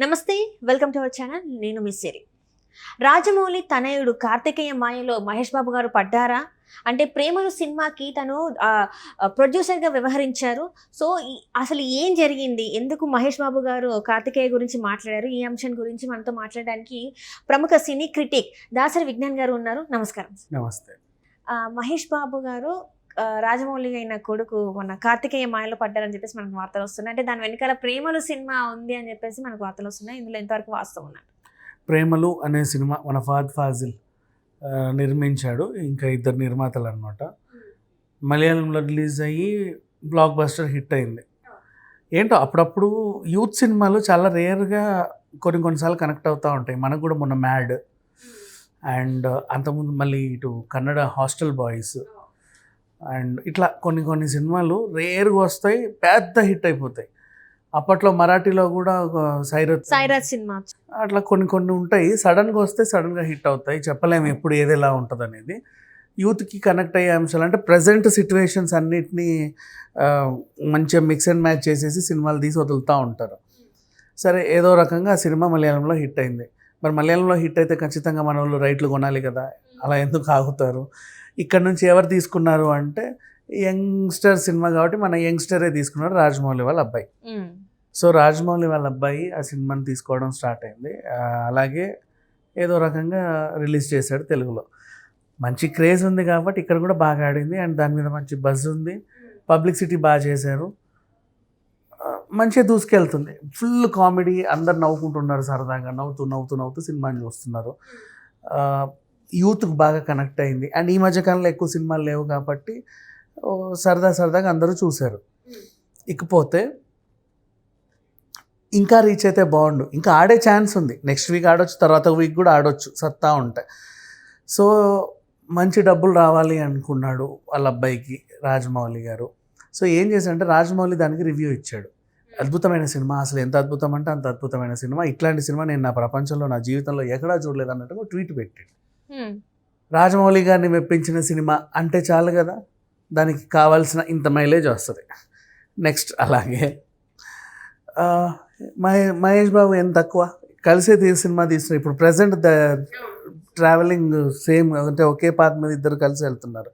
నమస్తే welcome to our channel. నేను miss Siri. Rajamouli తనయుడు కార్తికేయ మాయలో మహేష్ బాబు గారు పడ్డారా? అంటే ప్రేమలు సినిమాకి తను ప్రొడ్యూసర్గా వ్యవహరించారు. సో అసలు ఏం జరిగింది? ఎందుకు మహేష్ బాబు గారు కార్తికేయ గురించి మాట్లాడారు? ఈ అంశం గురించి మనతో మాట్లాడడానికి ప్రముఖ సినీ క్రిటిక్ దాసరి విజ్ఞాన్ గారు ఉన్నారు. నమస్కారం. నమస్తే. మహేష్ బాబు గారు రాజమౌళి అయిన కొడుకు మన కార్తికేయ మాయలో పడ్డారని చెప్పేసి మనకు వార్తలు వస్తున్నాయి. అంటే దాని వెనకాల ప్రేమలు సినిమా ఉంది అని చెప్పేసి మనకు వార్తలు వస్తున్నాయి. ఇందులో ఎంతవరకు వాస్తవం ఉన్నట్టు ప్రేమలు అనే సినిమా మన ఫాద్ ఫాజిల్ నిర్మించాడు. ఇంకా ఇద్దరు నిర్మాతలు అనమాట మలయాళంలో రిలీజ్ అయ్యి బ్లాక్ బస్టర్ హిట్ అయింది. ఏంటో అప్పుడప్పుడు యూత్ సినిమాలు చాలా రేర్గా కొన్ని కొన్నిసార్లు కనెక్ట్ అవుతూ ఉంటాయి. మనకు కూడా మొన్న మ్యాడ్. అండ్ అంతకుముందు మళ్ళీ ఇటు కన్నడ హాస్టల్ బాయ్స్. అండ్ ఇట్లా కొన్ని కొన్ని సినిమాలు రేర్గా వస్తాయి పెద్ద హిట్ అయిపోతాయి. అప్పట్లో మరాఠీలో కూడా ఒక సైరత్ సాయిరాజ్ సినిమా. అట్లా కొన్ని కొన్ని ఉంటాయి. సడన్గా వస్తే సడన్గా హిట్ అవుతాయి. చెప్పలేము ఎప్పుడు ఏది ఎలా ఉంటుంది అనేది యూత్కి కనెక్ట్ అయ్యే అంశాలు అంటే ప్రజెంట్ సిచ్యువేషన్స్ అన్నిటినీ మంచిగా మిక్స్ అండ్ మ్యాచ్ చేసేసి సినిమాలు తీసి వదులుతూ ఉంటారు. సరే ఏదో రకంగా ఆ సినిమా మలయాళంలో హిట్ అయింది. మరి మలయాళంలో హిట్ అయితే ఖచ్చితంగా మన వాళ్ళు రైట్లు కొనాలి కదా? అలా ఎందుకు ఆగుతారు? ఇక్కడ నుంచి ఎవరు తీసుకున్నారు అంటే యంగ్స్టర్ సినిమా కాబట్టి మన యంగ్స్టరే తీసుకున్నారు రాజమౌళి వాళ్ళ అబ్బాయి. సో రాజమౌళి వాళ్ళ అబ్బాయి ఆ సినిమాని తీసుకోవడం స్టార్ట్ అయింది. అలాగే ఏదో రకంగా రిలీజ్ చేశాడు తెలుగులో. మంచి క్రేజ్ ఉంది కాబట్టి ఇక్కడ కూడా బాగా ఆడింది అండ్ దాని మీద మంచి బజ్ ఉంది. పబ్లిసిటీ బాగా చేశారు. మంచిగా దూసుకెళ్తుంది. ఫుల్ కామెడీ అందరు నవ్వుకుంటున్నారు సరదాగా. నవ్వుతూ నవ్వుతూ నవ్వుతూ సినిమాని చూస్తున్నారు. యూత్కి బాగా కనెక్ట్ అయింది. అండ్ ఈ మధ్యకాలంలో ఎక్కువ సినిమాలు లేవు కాబట్టి సరదా సరదాగా అందరూ చూశారు. ఇకపోతే ఇంకా రీచ్ అయితే బాగుండు. ఇంకా ఆడే ఛాన్స్ ఉంది. నెక్స్ట్ వీక్ ఆడొచ్చు తర్వాత వీక్ కూడా ఆడొచ్చు సత్తా ఉంటాయి సో మంచి డబ్బులు రావాలి అనుకున్నాడు వాళ్ళ అబ్బాయికి రాజమౌళి గారు. సో ఏం చేశాడంటే రాజమౌళి దానికి రివ్యూ ఇచ్చాడు. అద్భుతమైన సినిమా. అసలు ఎంత అద్భుతం అంటే అంత అద్భుతమైన సినిమా. ఇట్లాంటి సినిమా నేను నా ప్రపంచంలో నా జీవితంలో ఎక్కడా చూడలేదు అన్నట్టుగా ట్వీట్ పెట్టాడు. రాజమౌళి గారిని మెప్పించిన సినిమా అంటే చాలు కదా. దానికి కావాల్సిన ఇంత మైలేజ్ వస్తుంది. నెక్స్ట్ అలాగే. మహేష్ బాబు ఎంత తక్కువ? కలిసే తీసి సినిమా తీస్తున్నారు. ఇప్పుడు ప్రజెంట్ ద ట్రావెలింగ్ సేమ్ అంటే ఒకే పాత మీద ఇద్దరు కలిసి వెళ్తున్నారు.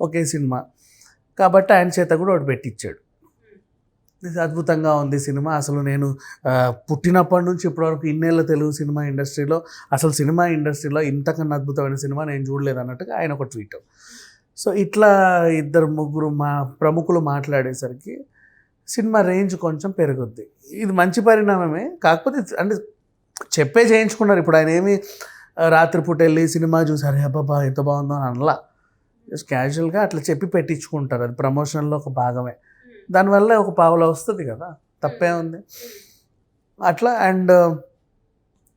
ఒకే సినిమా. కాబట్టి ఆయన చేత కూడా ఒకటి పెట్టించాడు అద్భుతంగా ఉంది సినిమా. అసలు నేను పుట్టినప్పటి నుంచి ఇప్పటివరకు ఇన్నేళ్ళ తెలుగు సినిమా ఇండస్ట్రీలో అసలు సినిమా ఇండస్ట్రీలో ఇంతకన్నా అద్భుతమైన సినిమా నేను చూడలేదు అన్నట్టుగా ఆయన ఒక ట్వీట్. సో ఇట్లా ఇద్దరు ముగ్గురు మా ప్రముఖులు మాట్లాడేసరికి సినిమా రేంజ్ కొంచెం పెరుగుద్ది. ఇది మంచి పరిణామమే. కాకపోతే అంటే చెప్పే చేయించుకున్నారు. ఇప్పుడు ఆయన ఏమి రాత్రిపూట వెళ్ళి సినిమా చూసారు అబ్బాబా ఎంత బాగుందో అని అనలా. జస్ట్ క్యాజువల్గా అట్లా చెప్పి పెట్టించుకుంటారు. అది ప్రమోషన్లో ఒక భాగమే. దానివల్ల ఒక పావులో వస్తుంది కదా తప్పే ఉంది. అట్లా అండ్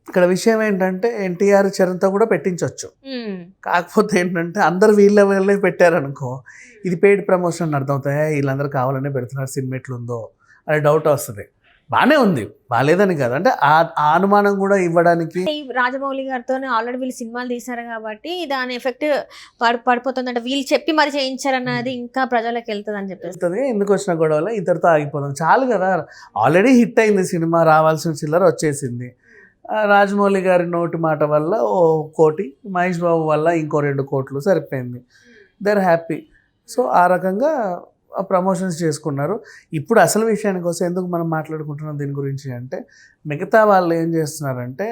ఇక్కడ విషయం ఏంటంటే ఎన్టీఆర్ చరణ్తో కూడా పెట్టించవచ్చు కాకపోతే ఏంటంటే అందరు వీళ్ళ వీళ్ళే పెట్టారనుకో ఇది పెయిడ్ ప్రమోషన్ అని అర్థమవుతాయి? వీళ్ళందరూ కావాలనే పెడుతున్నారు సినిమా ఎట్లుందో అని డౌట్ వస్తుంది. బాగానే ఉంది. బాగాలేదని కాదు. అంటే ఆ అనుమానం కూడా ఇవ్వడానికి రాజమౌళి గారితో ఆల్రెడీ వీళ్ళు సినిమాలు తీశారు కాబట్టి దాని ఎఫెక్ట్ పడి పడిపోతుంది. అంటే వీళ్ళు చెప్పి మరి చేయించారన్నది ఇంకా ప్రజలకు వెళ్తుంది అని చెప్పేసి. తెలుస్తుంది ఎందుకు వచ్చిన గొడవలో ఇద్దరితో ఆగిపోదాం. చాలు కదా. ఆల్రెడీ హిట్ అయింది సినిమా రావాల్సిన చిల్లర వచ్చేసింది. రాజమౌళి గారి నోటి మాట వల్ల ఓ కోటి మహేష్ బాబు వల్ల ఇంకో రెండు కోట్లు సరిపోయింది. దర్ హ్యాపీ సో ఆ రకంగా ప్రమోషన్స్ చేసుకున్నారు. ఇప్పుడు అసలు విషయానికి వస్తే ఎందుకు మనం మాట్లాడుకుంటున్నాం దీని గురించి అంటే మిగతా వాళ్ళు ఏం చేస్తున్నారంటే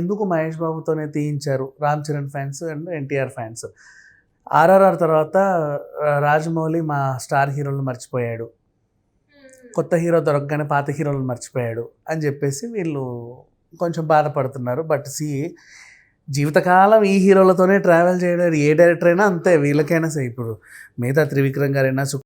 ఎందుకు మహేష్ బాబుతోనే తీయించారు Ram Charan fans and NTR fans. RRR తర్వాత రాజమౌళి మా స్టార్ హీరోలను మర్చిపోయాడు. కొత్త హీరో దొరకగానే పాత హీరోలను మర్చిపోయాడు అని చెప్పేసి వీళ్ళు కొంచెం బాధపడుతున్నారు. బట్ సి జీవితకాలం ఈ హీరోలతోనే ట్రావెల్ చేయడం ఏ డైరెక్టర్ అయినా అంతే వీళ్ళకైనా సరే. ఇప్పుడు మిగతా త్రివిక్రమ్ గారైనా సు